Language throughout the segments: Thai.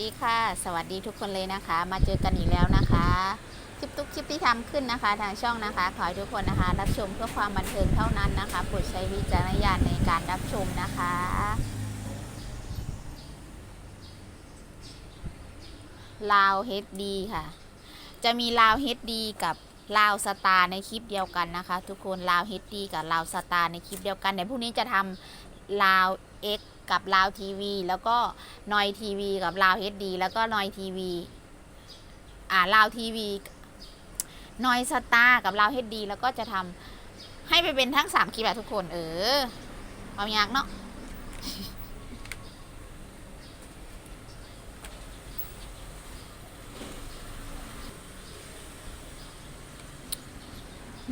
ดีค่ะ สวัสดีทุกคนเลยนะคะ มาเจอกันอีกแล้วนะคะ คลิปทุกคลิปที่ทำขึ้นนะคะ ทางช่องนะคะ ขอให้ทุกคนนะคะ รับชมเพื่อความบันเทิงเท่านั้นนะคะโปรดใช้วิจารณญาณในการรับชมนะคะ ลาว HD ค่ะ จะมีลาว HD กับลาวสตาร์ในคลิปเดียวกันนะคะ ทุกคนลาว HD กับลาวสตาร์ในคลิปเดียวกันเดี๋ยวพรุ่งนี้จะทำ ลาว X กับลาวทีวี แล้วก็นอยทีวีกับลาว HD แล้วก็นอยทีวีอ่าลาวทีวีนอยสตาร์กับลาว HD แล้วก็จะทำให้ไปเป็นทั้ง3คลิปอะทุกคน เออเอาอยากเนาะ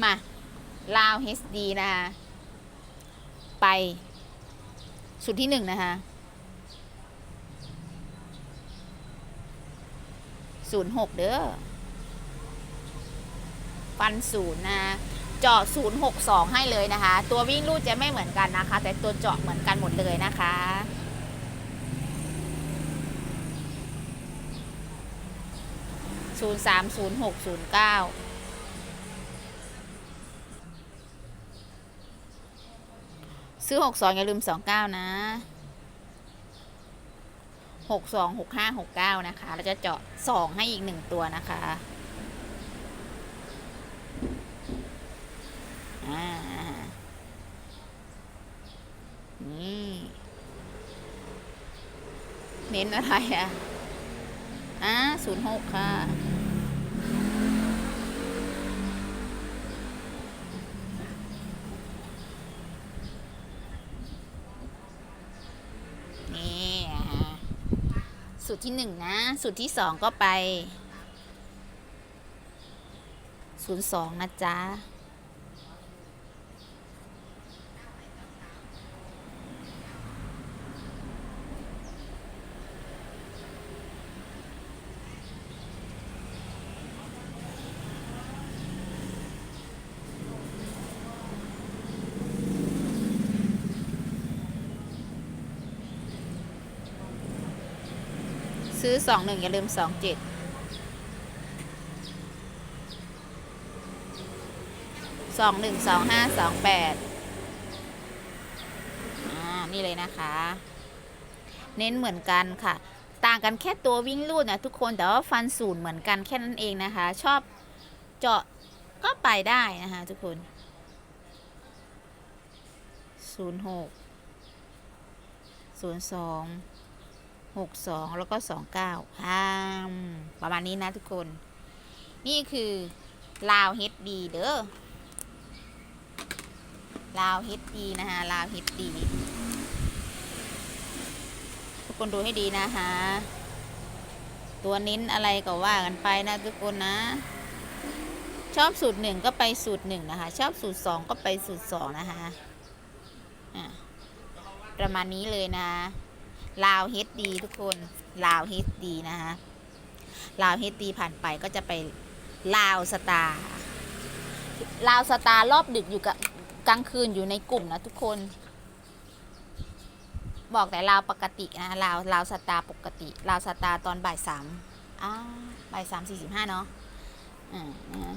มาลาว HD นะคะไป สุดที่หนึ่งนะคะศูนย์หกเด้อฟันศูนย์นะเจาะศูนย์หกสองให้เลยนะคะ ตัววิ่งรูดจะไม่เหมือนกันนะคะ แต่ตัวเจาะเหมือนกันหมดเลยนะคะศูนย์สามศูนย์หกศูนย์เก้า ซื้อหกสองอย่าลืมสองเก้านะหกสองหกห้าหกเก้านะคะเราจะเจาะสองให้อีกหนึ่งตัวนะคะอ่านี่เน้นอะไรอะอ่าศูนย์หกค่ะ นี่อ่าสูตร ที่หนึ่งนะ สูตรที่สองก็ไปศูนย์สองนะจ๊ะ ซื้อสองหนึ่งอย่าลืมสองเจ็ดสองหนึ่งสองห้าสองแปดอ่า นี่เลยนะคะ เน้นเหมือนกันค่ะ ต่างกันแค่ตัววิ่งลูดนะทุกคนแต่ว่าฟันศูนย์เหมือนกันแค่นั้นเองนะคะ ชอบเจาะก็ไปได้นะคะทุกคนศูนย์หกศูนย์สอง หกสองแล้วก็สองเก้าห้าประมาณนี้นะทุกคน นี่คือลาวเฮดดีเด้อลาวเฮดดีนะคะลาวเฮดดีทุกคนดูให้ดีนะคะตัวเน้นอะไรก็ว่ากันไปนะทุกคนนะ ชอบสูตรหนึ่งก็ไปสูตรหนึ่งนะคะ ชอบสูตรสองก็ไปสูตรสองนะคะะประมาณนี้เลยนะ ลาวเฮดดีทุกคนลาวเฮดดีนะคะลาวเฮดดีผ่านไปก็จะไปลาวสตาร์ลาวสตาร์รอบดึกอยู่กับกลางคืนอยู่ในกลุ่มนะทุกคน บอกแต่ลาวปกตินะลาวลาวสตาร์ปกติลาวสตาร์ตอนบ่ายสามอ้าบ่ายสามสี่สิบห้าเนาะอ่า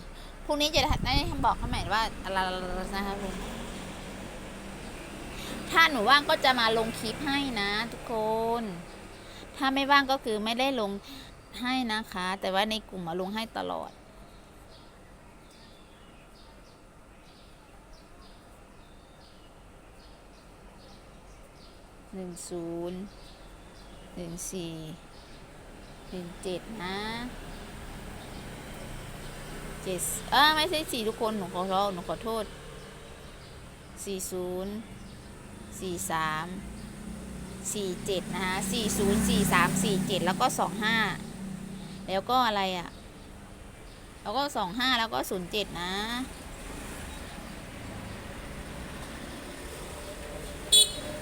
พรุ่งนี้จะได้บอกเขาใหม่ว่าอะไรนะคะ ถ้าหนูว่างก็จะมาลงคลิปให้นะทุกคน ถ้าไม่ว่างก็คือไม่ได้ลงให้นะคะ แต่ว่าในกลุ่มมาลงให้ตลอด หนึ่งศูนย์หนึ่งสี่หนึ่งเจ็ดนะเจ็ดเออไม่ใช่สี่ทุกคน หนูขอโทษหนูขอโทษสี่ศูนย์ สี่สามสี่เจ็ดนะคะสี่ศูนย์สี่สามสี่เจ็ดแล้วก็สองห้าแล้วก็อะไรอะ่ะ แล้วก็สองห้าแล้วก็ศูนย์เจ็ดนะ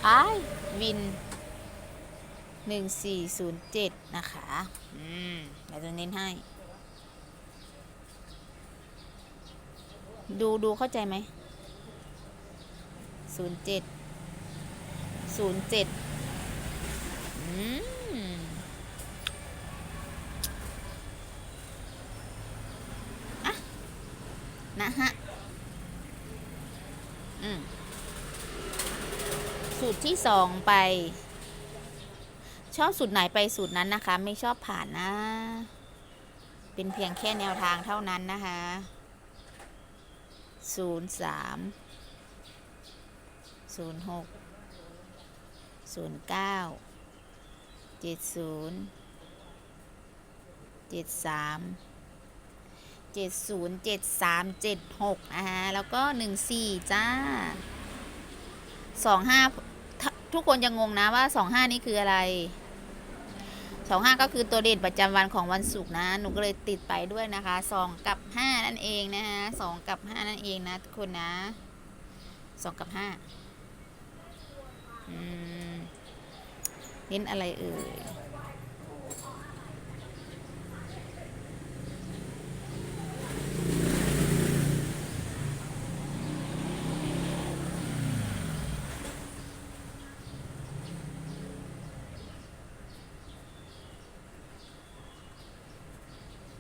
ไอวินหนึ่งสี่ศูนย์เจ็ดนะคะ อืมเดี๋ยวจะเน้นให้ ดูดูเข้าใจไหมศูนย์เจ็ด ศูนย์เจ็ดอะนะฮะ อืม สูตรที่สองไป ชอบสูตรไหนไปสูตรนั้นนะคะ ไม่ชอบผ่านนะ เป็นเพียงแค่แนวทางเท่านั้นนะคะศูนย์สามศูนย์หก ศูนย์เก้าเจ็ดศูนย์เจ็ดสามเจ็ดศูนย์เจ็ดสามเจ็ดหกนะคะแล้วก็หนึ่งสี่จ้าสองห้าทุกคนจะงงนะว่าสองห้านี่คืออะไรสองห้าก็คือตัวเด่นประจำวันของวันศุกร์นะ หนูก็เลยติดไปด้วยนะคะสองกับห้านั่นเองนะคะสองกับห้านั่นเองนะทุกคนนะสองกับห้าอืม เน้นอะไรเอ่ย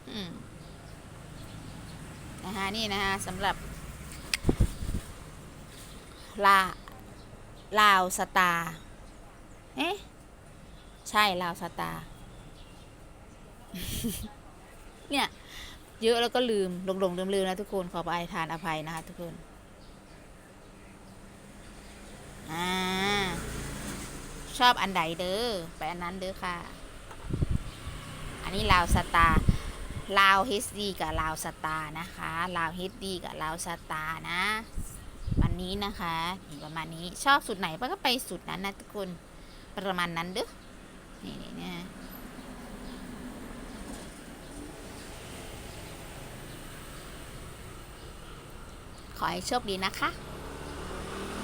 อืมนะคะนี่นะคะสำหรับลาลาวสตาร์เอ๊ะ ใช่ลาวสตาร์เนี่ยเยอะแล้วก็ลืมหลงหลงลืมลืมนะทุกคน ขออภัยทานอภัยนะคะทุกคนอ่าชอบอันใดเด้อไปอันนั้นเด้อค่ะ อันนี้ลาวสตาร์ลาว HD กับลาวสตาร์นะคะลาว HD กับลาวสตาร์นะ วันนี้นะคะนี่ประมาณนี้ชอบสุดไหนก็ไปสุดนั้นนะทุกคนประมาณนั้นเด้อ นี่นี่นะขอให้โชคดีนะคะ